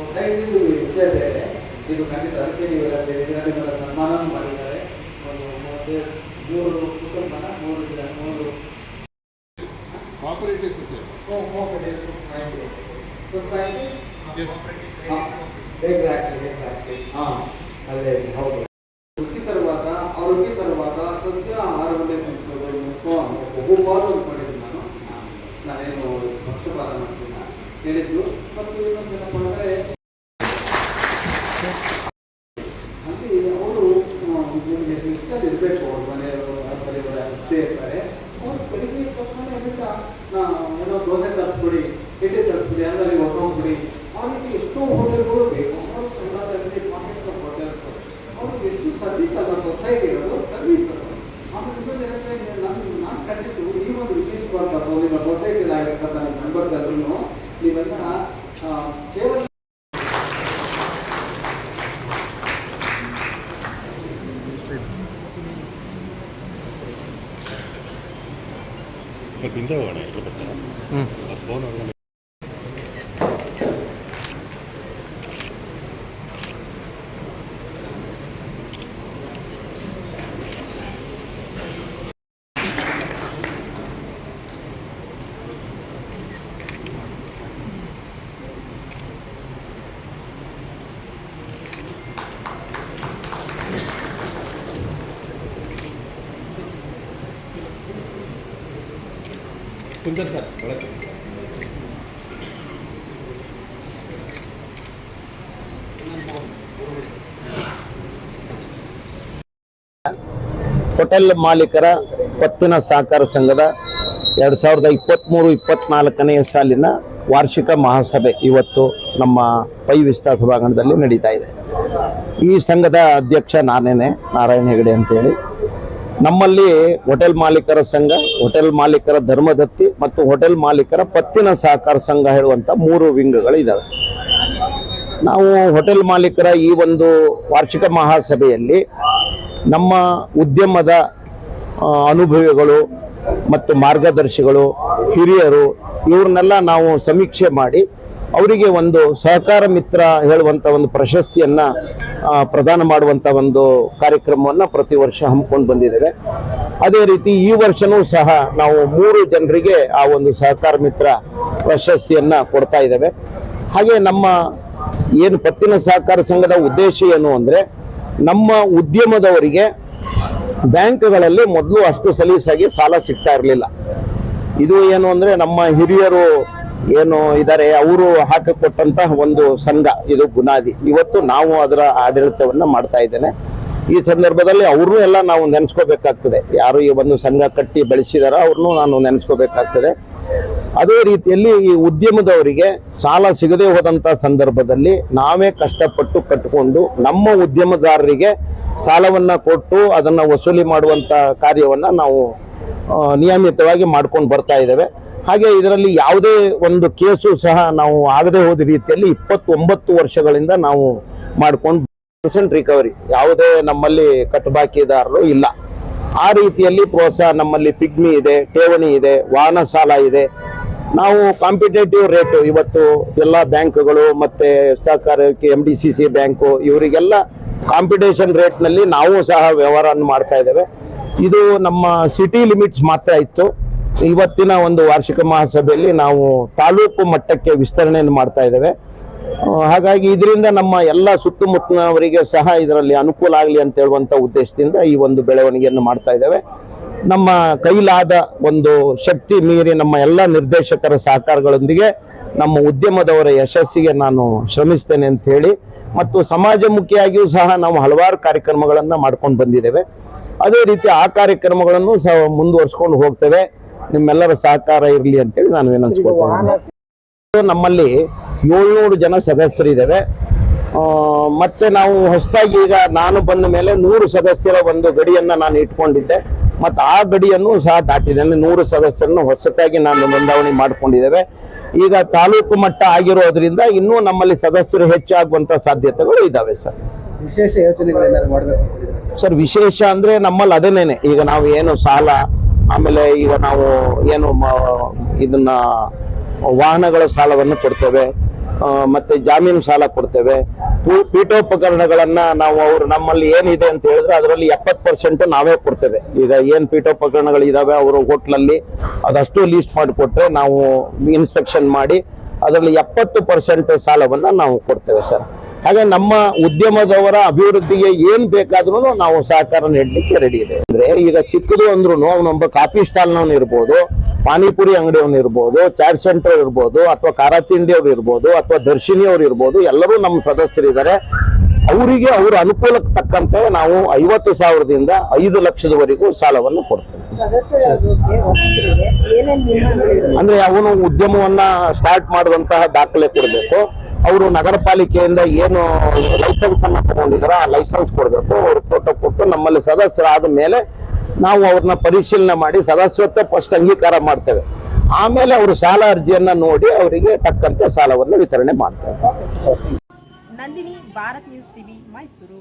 ವಿಷಯ ಬೇರೆ ಇದು ಖಂಡಿತ ಅದಕ್ಕೆ ನೀವೆಲ್ಲ ವಿದ್ಯಾರ್ಥಿಗಳ ಸನ್ಮಾನ ಮಾಡಿದ್ದಾರೆ. ಒಂದು ಮೂವತ್ತೈದು ಮೂರು ಕುಟುಂಬನ ಮೂರು ಜನ ಮೂರು cooperative society society society exactly exactly ಹಾಂ ಅಲ್ಲೇ ಹೌದು. ರುಚಿಕರವಾದ ಆರೋಗ್ಯಕರವಾದ ಸಸ್ಯ ಆಹಾರವನ್ನೇ ಬಹುಪಾಲು ಮಾಡಿದ್ದೀನಿ ನಾನು. ನಾನೇನು ಪಕ್ಷಪಾತ ಮಾಡ್ತಿಲ್ಲ ಹೇಳಿದ್ದು. ಮತ್ತು ಇನ್ನೊಂದು ಏನಪ್ಪ ಅಂದರೆ ಅಲ್ಲಿ ಅವರು ನಿಮಗೆ ಇಷ್ಟ ಇರಬೇಕು, ಅವ್ರ ಮನೆಯವರು, ಅವ್ರ ಇಷ್ಟೇ ಇರ್ತಾರೆ. ಅವ್ರು ಬೆಳಿಗ್ಗೆ ತಕ್ಷಣ ನಾ, ಏನೋ ದೋಸೆ ತರಿಸ್ಬಿಡಿ ಇಡ್ಲಿ ತರಿಸ್ಬಿಡಿ ಅಂದರೆ ಹೊಟ್ಟೋಗ್ಬಿಡಿ ಆ ರೀತಿ ಎಷ್ಟೋ ಹೋಟೆಲ್ಗಳು ಬೇಕು. ಅವರು ಕನ್ನಡದಲ್ಲಿ ಪಾಕೆಟ್ಸ್ ಆಫ್ ಹೋಟೆಲ್ಸ್ ಅವ್ರಿಗೆ ಎಷ್ಟು ಸರ್ವಿಸ್ ಅಲ್ಲ ಸೊಸೈಟಿಗಳು ಸರ್ವಿಸ್ ಅದು ಆಮೇಲೆ ಇನ್ನೊಂದು ಏನಂದ್ರೆ ನಾನು ನಾನು ಕಂಡಿದ್ದು ಈ ಒಂದು ವಿಶೇಷವಾದ ಅಥವಾ ನಿಮ್ಮ ಸೊಸೈಟಿಲಿ ಆಗಿರ್ತಕ್ಕಂಥ ನನ್ನ ಮೆಂಬರ್ಸ್ ಎಲ್ಲರೂ ನೀವೆಲ್ಲ ಆ, ಕೇವಲ ಸ್ವಲ್ಪ ಹಿಂದೆ ಹೋಗೋಣ ಎಲ್ಲರೂ ಬರ್ತಾರೆ ಫೋನ್ ಕುಂದರ್ ಸರ್ ಒಳಗೆ ಹೋಟೆಲ್ ಮಾಲೀಕರ ಪತ್ತಿನ ಸಹಕಾರ ಸಂಘದ ಎರಡು ಸಾವಿರದ ಇಪ್ಪತ್ತ್ಮೂರು ಇಪ್ಪತ್ನಾಲ್ಕನೆಯ ಸಾಲಿನ ವಾರ್ಷಿಕ ಮಹಾಸಭೆ ಇವತ್ತು ನಮ್ಮ ಪೈ ವಿಸ್ತಾರ ಸಭಾಂಗಣದಲ್ಲಿ ನಡೀತಾ ಇದೆ. ಈ ಸಂಘದ ಅಧ್ಯಕ್ಷ ನಾನೇನೆ, ನಾರಾಯಣ ಹೆಗಡೆ ಅಂತೇಳಿ. ನಮ್ಮಲ್ಲಿ ಹೋಟೆಲ್ ಮಾಲೀಕರ ಸಂಘ, ಹೋಟೆಲ್ ಮಾಲೀಕರ ಧರ್ಮದತ್ತಿ ಮತ್ತು ಹೋಟೆಲ್ ಮಾಲೀಕರ ಪತ್ತಿನ ಸಹಕಾರ ಸಂಘ ಹೇಳುವಂಥ ಮೂರು ವಿಂಗಗಳಿದ್ದಾವೆ ನಾವು ಹೋಟೆಲ್ ಮಾಲೀಕರ ಈ ಒಂದು ವಾರ್ಷಿಕ ಮಹಾಸಭೆಯಲ್ಲಿ ನಮ್ಮ ಉದ್ಯಮದ ಅನುಭವಿಗಳು ಮತ್ತು ಮಾರ್ಗದರ್ಶಿಗಳು, ಹಿರಿಯರು, ಇವ್ರನ್ನೆಲ್ಲ ನಾವು ಸಮೀಕ್ಷೆ ಮಾಡಿ ಅವರಿಗೆ ಒಂದು ಸಹಕಾರ ಮಿತ್ರ ಹೇಳುವಂಥ ಒಂದು ಪ್ರಶಸ್ತಿಯನ್ನು ಪ್ರದಾನ ಮಾಡುವಂಥ ಒಂದು ಕಾರ್ಯಕ್ರಮವನ್ನು ಪ್ರತಿ ವರ್ಷ ಹಮ್ಮಿಕೊಂಡು ಬಂದಿದ್ದೇವೆ. ಅದೇ ರೀತಿ ಈ ವರ್ಷನೂ ಸಹ ನಾವು ಮೂರು ಜನರಿಗೆ ಆ ಒಂದು ಸಹಕಾರ ಮಿತ್ರ ಪ್ರಶಸ್ತಿಯನ್ನು ಕೊಡ್ತಾ ಇದ್ದೇವೆ. ಹಾಗೆ ನಮ್ಮ ಏನು ಪತ್ತಿನ ಸಹಕಾರ ಸಂಘದ ಉದ್ದೇಶ ಏನು ಅಂದರೆ, ನಮ್ಮ ಉದ್ಯಮದವರಿಗೆ ಬ್ಯಾಂಕ್ಗಳಲ್ಲಿ ಮೊದಲು ಅಷ್ಟು ಸಲೀಸಾಗಿ ಸಾಲ ಸಿಗ್ತಾ ಇರಲಿಲ್ಲ. ಇದು ಏನು ಅಂದರೆ ನಮ್ಮ ಹಿರಿಯರು ಏನು ಇದ್ದಾರೆ ಅವರು ಹಾಕಿಕೊಟ್ಟಂತಹ ಒಂದು ಸಂಘ, ಇದು ಬುನಾದಿ. ಇವತ್ತು ನಾವು ಅದರ ಆಡಳಿತವನ್ನ ಮಾಡ್ತಾ ಇದ್ದೇನೆ. ಈ ಸಂದರ್ಭದಲ್ಲಿ ಅವ್ರನ್ನೂ ಎಲ್ಲ ನಾವು ನೆನೆಸ್ಕೋಬೇಕಾಗ್ತದೆ. ಯಾರು ಈ ಒಂದು ಸಂಘ ಕಟ್ಟಿ ಬೆಳೆಸಿದಾರ ಅವ್ರನ್ನೂ ನಾನು ನೆನೆಸ್ಕೋಬೇಕಾಗ್ತದೆ. ಅದೇ ರೀತಿಯಲ್ಲಿ ಈ ಉದ್ಯಮದವರಿಗೆ ಸಾಲ ಸಿಗದೆ ಹೋದಂಥ ಸಂದರ್ಭದಲ್ಲಿ ನಾವೇ ಕಷ್ಟಪಟ್ಟು ಕಟ್ಟಿಕೊಂಡು ನಮ್ಮ ಉದ್ಯಮದಾರರಿಗೆ ಸಾಲವನ್ನು ಕೊಟ್ಟು ಅದನ್ನು ವಸೂಲಿ ಮಾಡುವಂಥ ಕಾರ್ಯವನ್ನು ನಾವು ನಿಯಮಿತವಾಗಿ ಮಾಡ್ಕೊಂಡು ಬರ್ತಾ ಇದ್ದೇವೆ. ಹಾಗೆ ಇದರಲ್ಲಿ ಯಾವುದೇ ಒಂದು ಕೇಸು ಸಹ ನಾವು ಆಗದೆ ಹೋದ ರೀತಿಯಲ್ಲಿ ಇಪ್ಪತ್ತೊಂಬತ್ತು ವರ್ಷಗಳಿಂದ ನಾವು ಮಾಡಿಕೊಂಡು ಪರ್ಸೆಂಟ್ ರಿಕವರಿ. ಯಾವುದೇ ನಮ್ಮಲ್ಲಿ ಕಟ್ಟುಬಾಕಿದಾರರು ಇಲ್ಲ. ಆ ರೀತಿಯಲ್ಲಿ ಪ್ರೋತ್ಸಾಹ ನಮ್ಮಲ್ಲಿ ಪಿಗ್ಮಿ ಇದೆ, ಠೇವಣಿ ಇದೆ, ವಾಹನ ಸಾಲ ಇದೆ. ನಾವು ಕಾಂಪಿಟೇಟಿವ್ ರೇಟ್ ಇವತ್ತು ಎಲ್ಲ ಬ್ಯಾಂಕ್ಗಳು ಮತ್ತೆ ಸಹಕಾರಕ್ಕೆ M D C C bank ಇವರಿಗೆಲ್ಲ ಕಾಂಪಿಟೇಷನ್ ರೇಟ್ನಲ್ಲಿ ನಾವು ಸಹ ವ್ಯವಹಾರವನ್ನು ಮಾಡ್ತಾ ಇದ್ದೇವೆ. ಇದು ನಮ್ಮ ಸಿಟಿ ಲಿಮಿಟ್ಸ್ ಮಾತ್ರ ಇತ್ತು. ಇವತ್ತಿನ ಒಂದು ವಾರ್ಷಿಕ ಮಹಾಸಭೆಯಲ್ಲಿ ನಾವು ತಾಲೂಕು ಮಟ್ಟಕ್ಕೆ ವಿಸ್ತರಣೆಯನ್ನು ಮಾಡ್ತಾ ಇದ್ದೇವೆ. ಹಾಗಾಗಿ ಇದರಿಂದ ನಮ್ಮ ಎಲ್ಲ ಸುತ್ತಮುತ್ತಲವರಿಗೆ ಸಹ ಇದರಲ್ಲಿ ಅನುಕೂಲ ಆಗಲಿ ಅಂತ ಹೇಳುವಂಥ ಉದ್ದೇಶದಿಂದ ಈ ಒಂದು ಬೆಳವಣಿಗೆಯನ್ನು ಮಾಡ್ತಾ ಇದ್ದೇವೆ. ನಮ್ಮ ಕೈಲಾದ ಒಂದು ಶಕ್ತಿ ಮೀರಿ ನಮ್ಮ ಎಲ್ಲ ನಿರ್ದೇಶಕರ ಸಹಕಾರಗಳೊಂದಿಗೆ ನಮ್ಮ ಉದ್ಯಮದವರ ಯಶಸ್ಸಿಗೆ ನಾನು ಶ್ರಮಿಸ್ತೇನೆ ಅಂತ ಹೇಳಿ, ಮತ್ತು ಸಮಾಜಮುಖಿಯಾಗಿಯೂ ಸಹ ನಾವು ಹಲವಾರು ಕಾರ್ಯಕ್ರಮಗಳನ್ನು ಮಾಡ್ಕೊಂಡು ಬಂದಿದ್ದೇವೆ. ಅದೇ ರೀತಿ ಆ ಕಾರ್ಯಕ್ರಮಗಳನ್ನು ಸಹ ಮುಂದುವರ್ಸ್ಕೊಂಡು ಹೋಗ್ತೇವೆ. ನಿಮ್ಮೆಲ್ಲರ ಸಹಕಾರ ಇರಲಿ ಅಂತೇಳಿ ನಾನು ವಿನಂತಿಸ್ಕೊಳ್ತೇನೆ. ನಮ್ಮಲ್ಲಿ ಏಳ್ನೂರು ಜನ ಸದಸ್ಯರಿದ್ದೇವೆ. ಇದ್ದಾವೆ ಮತ್ತೆ ನಾವು ಹೊಸದಾಗಿ ಈಗ ನಾನು ಬಂದ ಮೇಲೆ ನೂರು ಸದಸ್ಯರ ಒಂದು ಗಡಿಯನ್ನ ನಾನು ಇಟ್ಕೊಂಡಿದ್ದೆ. ಮತ್ತು ಆ ಗಡಿಯನ್ನು ಸಹ ದಾಟಿದ್ದೇನೆ ನೂರು ಸದಸ್ಯರನ್ನು ಹೊಸತಾಗಿ ನಾನು ನೋಂದಾವಣಿ ಮಾಡ್ಕೊಂಡಿದ್ದೇವೆ. ಈಗ ತಾಲೂಕು ಮಟ್ಟ ಆಗಿರೋದ್ರಿಂದ ಇನ್ನೂ ನಮ್ಮಲ್ಲಿ ಸದಸ್ಯರು ಹೆಚ್ಚಾಗುವಂತ ಸಾಧ್ಯತೆಗಳು ಇದ್ದಾವೆ ಸರ್. ವಿಶೇಷ ಮಾಡಬೇಕು ಸರ್? ವಿಶೇಷ ಅಂದ್ರೆ ನಮ್ಮಲ್ಲಿ ಅದೇನೇನೆ ಈಗ ನಾವು ಏನು ಸಾಲ ಆಮೇಲೆ ಈಗ ನಾವು ಏನು ಇದನ್ನ ವಾಹನಗಳ ಸಾಲವನ್ನು ಕೊಡ್ತೇವೆ ಮತ್ತೆ ಜಾಮೀನು ಸಾಲ ಕೊಡ್ತೇವೆ. ಪೀಠೋಪಕರಣಗಳನ್ನ ನಾವು ಅವರು ನಮ್ಮಲ್ಲಿ ಏನಿದೆ ಅಂತ ಹೇಳಿದ್ರೆ ಅದರಲ್ಲಿ ಎಪ್ಪತ್ತು ಪರ್ಸೆಂಟ್ ನಾವೇ ಕೊಡ್ತೇವೆ. ಈಗ ಏನು ಪೀಠೋಪಕರಣಗಳು ಇದಾವೆ ಅವರು ಹೋಟ್ಲಲ್ಲಿ ಅದಷ್ಟು ಲೀಸ್ಟ್ ಮಾಡಿಕೊಟ್ರೆ ನಾವು ಇನ್ಸ್ಪೆಕ್ಷನ್ ಮಾಡಿ ಅದರಲ್ಲಿ ಎಪ್ಪತ್ತು ಪರ್ಸೆಂಟ್ ಸಾಲವನ್ನ ನಾವು ಕೊಡ್ತೇವೆ ಸರ್. ಹಾಗೆ ನಮ್ಮ ಉದ್ಯಮದವರ ಅಭಿವೃದ್ಧಿಗೆ ಏನ್ ಬೇಕಾದ್ರೂ ನಾವು ಸಹಕಾರ ನೀಡಲಿಕ್ಕೆ ರೆಡಿ ಇದೆ. ಅಂದ್ರೆ ಈಗ ಚಿಕ್ಕದು ಅಂದ್ರೂ ಅವನೊಬ್ಬ ಕಾಫಿ ಸ್ಟಾಲ್ನವನು ಇರ್ಬೋದು ಪಾನಿಪುರಿ ಅಂಗಡಿಯವನು ಇರ್ಬೋದು ಚಾಟ್ ಸೆಂಟರ್ ಇರ್ಬೋದು ಅಥವಾ ಖಾರ ತಿಂಡಿಯವ್ರು ಇರ್ಬೋದು ಅಥವಾ ದರ್ಶಿನಿ ಅವ್ರು ಇರ್ಬೋದು ಎಲ್ಲರೂ ನಮ್ಮ ಸದಸ್ಯರಿದ್ದಾರೆ. ಅವರಿಗೆ ಅವ್ರ ಅನುಕೂಲಕ್ಕೆ ತಕ್ಕಂತೆ ನಾವು ಐವತ್ತು ಸಾವಿರದಿಂದ ಐದು ಲಕ್ಷದವರೆಗೂ ಸಾಲವನ್ನು ಕೊಡ್ತೇವೆ. ಅಂದ್ರೆ ಅವನು ಉದ್ಯಮವನ್ನ ಸ್ಟಾರ್ಟ್ ಮಾಡುವಂತಹ ದಾಖಲೆ ಕೊಡಬೇಕು. ಅವರು ನಗರ ಪಾಲಿಕೆಯಿಂದ ಏನು ಲೈಸೆನ್ಸ್ ಅನ್ನ ತಗೊಂಡಿದಾರ ಆ ಲೈಸೆನ್ಸ್ ಕೊಡಬೇಕು. ಅವ್ರ ಫೋಟೋ ಕೊಟ್ಟು ನಮ್ಮಲ್ಲಿ ಸದಸ್ಯರಾದ ಮೇಲೆ ನಾವು ಅವ್ರನ್ನ ಪರಿಶೀಲನೆ ಮಾಡಿ ಸದಸ್ಯತ್ವ ಫಸ್ಟ್ ಅಂಗೀಕಾರ ಮಾಡ್ತೇವೆ. ಆಮೇಲೆ ಅವರು ಸಾಲ ಅರ್ಜಿಯನ್ನ ನೋಡಿ ಅವರಿಗೆ ತಕ್ಕಂತೆ ಸಾಲವನ್ನು ವಿತರಣೆ ಮಾಡ್ತೇವೆ. Nandini, Bharat news TV, Mysuru.